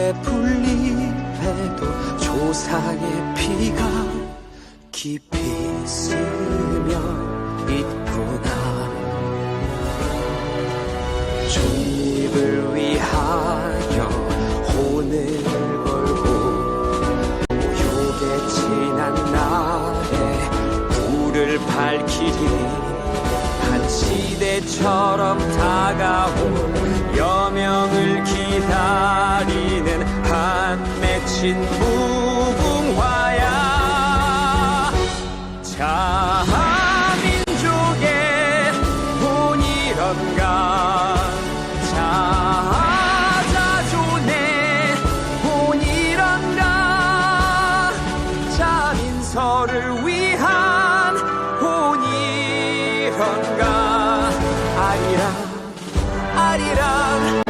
한 폭의 풀잎에도 조상의 피가 깊이 스며 있구나. 독립을 위하여 혼을 걸고 모욕의 지난 날에 불을 밝히리 한 시대처럼 다가올 맺힌 무궁화야. 자민족의 본이런가. 자자존의 본이런가. 자민서를 위한 본이런가. 아리랑 아리랑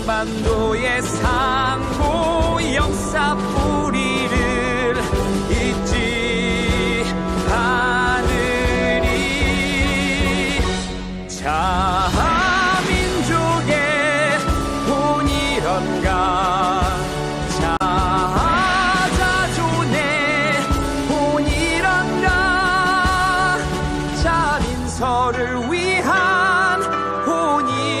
한반도의 상고 역사 뿌리를 잊지 않으리. 자민족의 본이런가 자자존의 본이런가 자민서를 위한 본이런가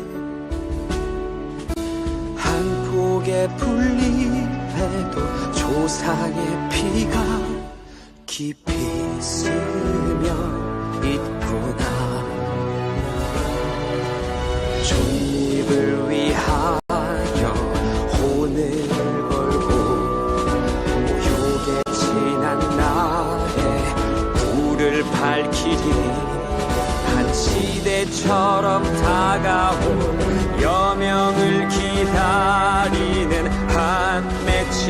한 폭의 풀잎에도 조상의 피가 깊이 스며 있구나. 종류 독립을 위하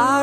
아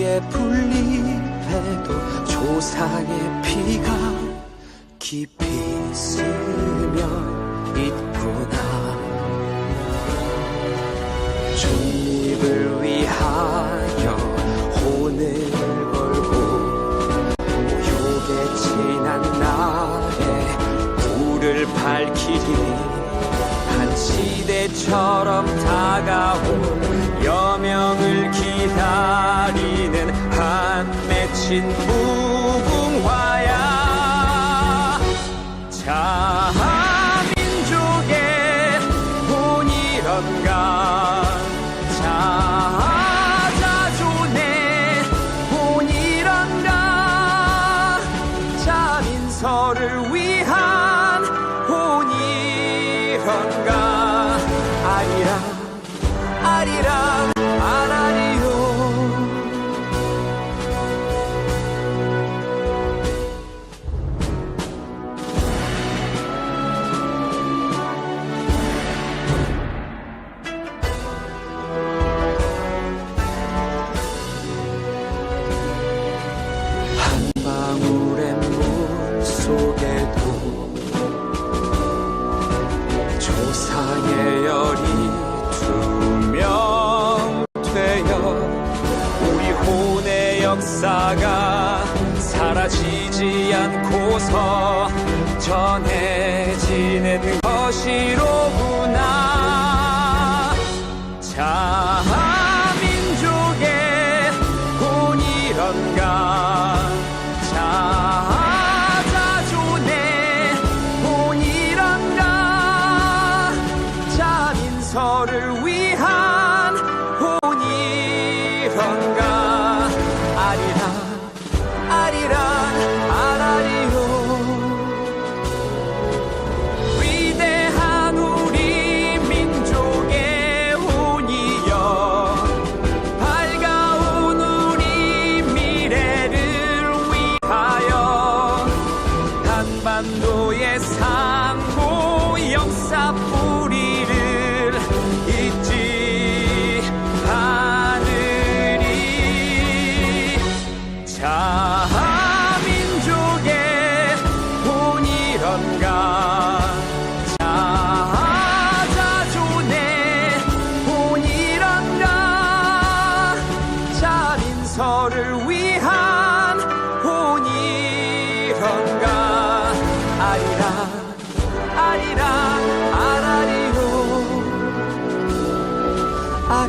한 폭의 풀잎에도 조상의 피가 깊이 스며 있구나. 독립을 위하여 혼을 걸고 모욕에 지난 날에 불을 밝히리 한 시대처럼 다가올 여명을 기다리는 한 맺힌 역사가 사라지지 않고서 전해지는 것이로구나. 자 자민서를 위한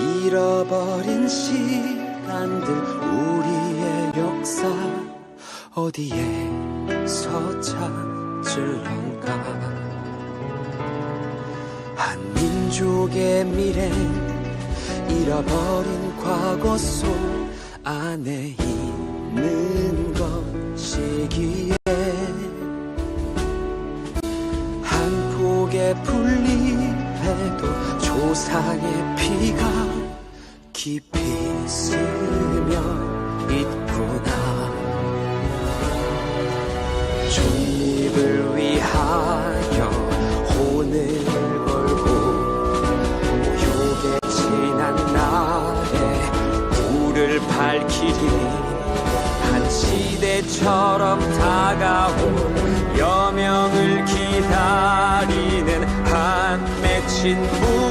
잃어버린 시간들 우리의 역사 어디에서 찾을런가? 한 민족의 미래 잃어버린 과거 속 안에 있는 것이기에 한 폭의 풀잎에도 조상의 피가 깊이 스며 있구나 존립을 위하여 혼을 걸고 모욕의 지난 날에 불을 밝히리 한 시대처럼 다가올 여명을 기다리는 한 맺힌 무